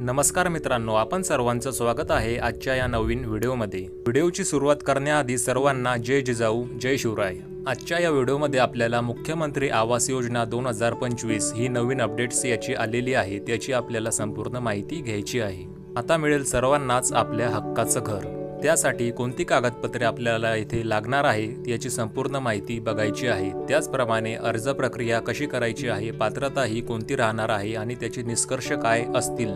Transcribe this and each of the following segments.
नमस्कार मित्रांनो आपण सर्वांचं स्वागत आहे आजच्या या नवीन व्हिडिओमध्ये. व्हिडिओची सुरुवात करण्याआधी सर्वांना जय जिजाऊ जय शिवराय. आजच्या या व्हिडिओमध्ये आपल्याला मुख्यमंत्री आवास योजना दोन हजार पंचवीस ही नवीन अपडेट्स याची आलेली आहे त्याची आपल्याला संपूर्ण माहिती घ्यायची आहे. आता मिळेल सर्वांनाच आपल्या हक्काचं घर. त्यासाठी कोणती कागदपत्रे आपल्याला इथे लागणार आहे याची संपूर्ण माहिती बघायची आहे. त्याचप्रमाणे अर्ज प्रक्रिया कशी करायची आहे पात्रता ही कोणती राहणार आहे आणि त्याचे निष्कर्ष काय असतील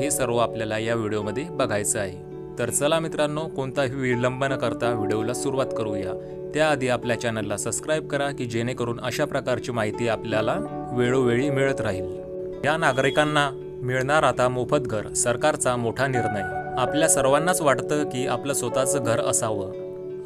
हे सर्व आपल्याला या व्हिडिओमध्ये बघायचं आहे. तर चला मित्रांनो कोणताही विलंब न करता व्हिडिओला सुरुवात करूया. त्याआधी आपल्या चॅनलला सबस्क्राईब करा की जेणेकरून अशा प्रकारची माहिती आपल्याला वेळोवेळी मिळत राहील. या नागरिकांना मिळणार आता मोफत घर सरकारचा मोठा निर्णय. आपल्या सर्वांनाच वाटतं की आपलं स्वतःचं घर असावं.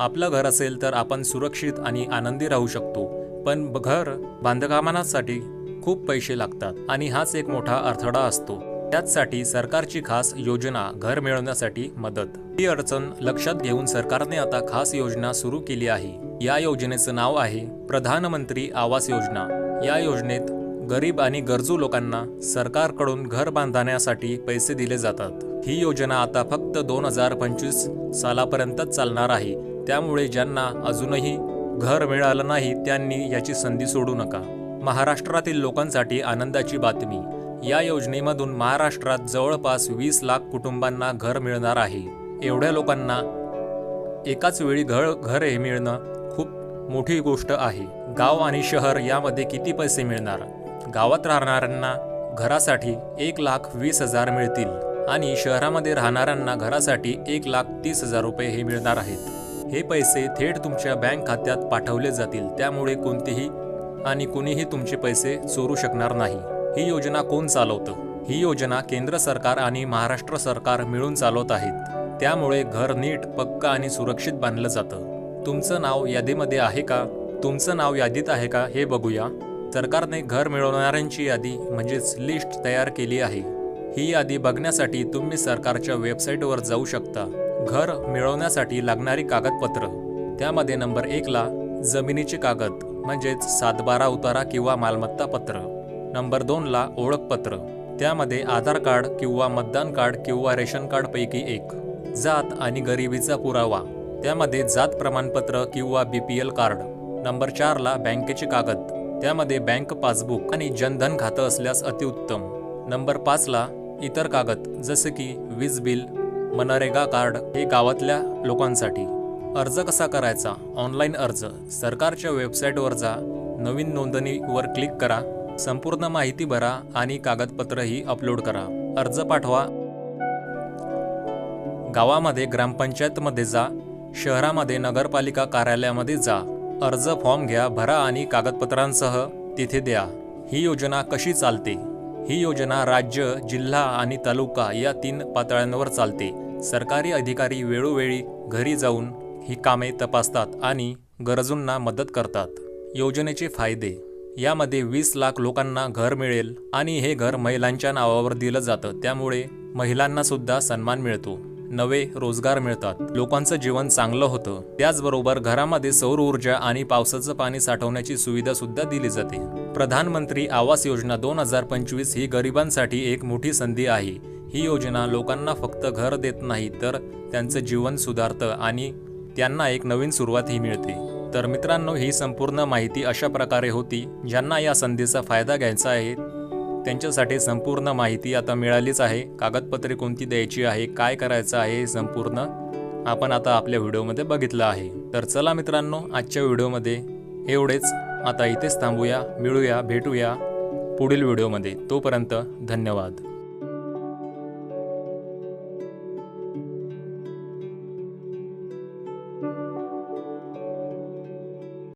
आपलं घर असेल तर आपण सुरक्षित आणि आनंदी राहू शकतो. पण घर बांधकामांसाठी खूप पैसे लागतात आणि हाच एक मोठा अडथळा असतो. त्याचसाठी सरकारची खास योजना घर मिळवण्यासाठी मदत. ही अडचण लक्षात घेऊन सरकारने आता खास योजना सुरू केली आहे. या योजनेचं नाव आहे प्रधानमंत्री आवास योजना. या योजनेत गरीब आणि गरजू लोकांना सरकारकडून घर बांधण्यासाठी पैसे दिले जातात. ही योजना आता फक्त दोन हजार पंचवीस सालापर्यंतच चालणार आहे. त्यामुळे ज्यांना अजूनही घर मिळालं नाही त्यांनी याची संधी सोडू नका. महाराष्ट्रातील लोकांसाठी आनंदाची बातमी. या योजनेमधून महाराष्ट्रात जवळपास वीस लाख कुटुंबांना घर मिळणार आहे. एवढ्या लोकांना एकाच वेळी घर घर हे मिळणं खूप मोठी गोष्ट आहे. गाव आणि शहर यामध्ये किती पैसे मिळणार? गावात राहणाऱ्यांना घरासाठी एक लाख वीस हजार मिळतील आणि शहरामध्ये राहणाऱ्यांना घरासाठी एक लाख तीस हजार रुपये हे मिळणार आहेत. हे पैसे थेट तुमच्या बँक खात्यात पाठवले जातील त्यामुळे कोणतेही आणि कुणीही तुमचे पैसे चोरू शकणार नाही. ही योजना कोण चालवतं? ही योजना केंद्र सरकार आणि महाराष्ट्र सरकार मिळून चालवत आहेत. त्यामुळे घर नीट पक्क आणि सुरक्षित बांधलं जातं. तुमचं नाव यादीमध्ये आहे का? तुमचं नाव यादीत आहे का? हे बघूया. सरकारने घर मिळवणाऱ्यांची यादी म्हणजेच लिस्ट तयार केली आहे. ही यादी बघण्यासाठी तुम्ही सरकारच्या वेबसाईटवर जाऊ शकता. घर मिळवण्यासाठी लागणारी कागदपत्र. त्यामध्ये नंबर एकला जमिनीचे कागद म्हणजेच सातबारा उतारा किंवा मालमत्ता पत्र. नंबर दोनला ओळखपत्र. त्यामध्ये आधार कार्ड किंवा मतदान कार्ड किंवा रेशन कार्ड पैकी एक. जात आणि गरिबीचा पुरावा. त्यामध्ये जात प्रमाणपत्र किंवा B P L card number चारला बँकेचे कागद. त्यामध्ये बँक पासबुक आणि जनधन खातं असल्यास अतिउत्तम. नंबर पाचला इतर कागद जसे की वीज बिल मनरेगा कार्ड हे गावातल्या लोकांसाठी. अर्ज कसा करायचा? ऑनलाईन अर्ज. सरकारच्या वेबसाईटवर जा. नवीन नोंदणीवर क्लिक करा. संपूर्ण माहिती भरा आणि कागदपत्रही अपलोड करा. अर्ज पाठवा. गावामध्ये ग्रामपंचायतमध्ये जा. शहरामध्ये नगरपालिका कार्यालयामध्ये जा. अर्ज फॉर्म घ्या भरा आणि कागदपत्रांसह तिथे द्या. ही योजना कशी चालते? ही योजना राज्य जिल्हा आणि तालुका या तीन पातळ्यांवर चालते. सरकारी अधिकारी वेळोवेळी घरी जाऊन ही कामे तपासतात आणि गरजूंना मदत करतात. योजनेचे फायदे. यामध्ये वीस लाख लोकांना घर मिळेल आणि हे घर महिलांच्या नावावर दिलं जातं. त्यामुळे महिलांनासुद्धा सन्मान मिळतो. नवे रोजगार मिळतात. लोकांचं जीवन चांगलं होतं. त्याचबरोबर घरामध्ये सौर ऊर्जा आणि पावसाचं पाणी साठवण्याची सुविधा सुद्धा दिली जाते. प्रधानमंत्री आवास योजना दोन हजार पंचवीस ही गरिबांसाठी एक मोठी संधी आहे. ही योजना लोकांना फक्त घर देत नाही तर त्यांचं जीवन सुधारतं आणि त्यांना एक नवीन सुरुवातही मिळते. तर मित्रांनो ही संपूर्ण माहिती अशा प्रकारे होती. ज्यांना या संधीचा फायदा घ्यायचा आहे त्यांच्यासाठी संपूर्ण माहिती आता मिळालीच आहे. कागदपत्रे कोणती द्यायची आहे? काय करायचं आहे हे संपूर्ण आपण आता आपल्या व्हिडिओमध्ये बघितलं आहे. तर चला मित्रांनो आजच्या व्हिडिओमध्ये एवढेच. आता इथेच थांबूया मिळूया भेटूया पुढील व्हिडिओमध्ये. तोपर्यंत धन्यवाद.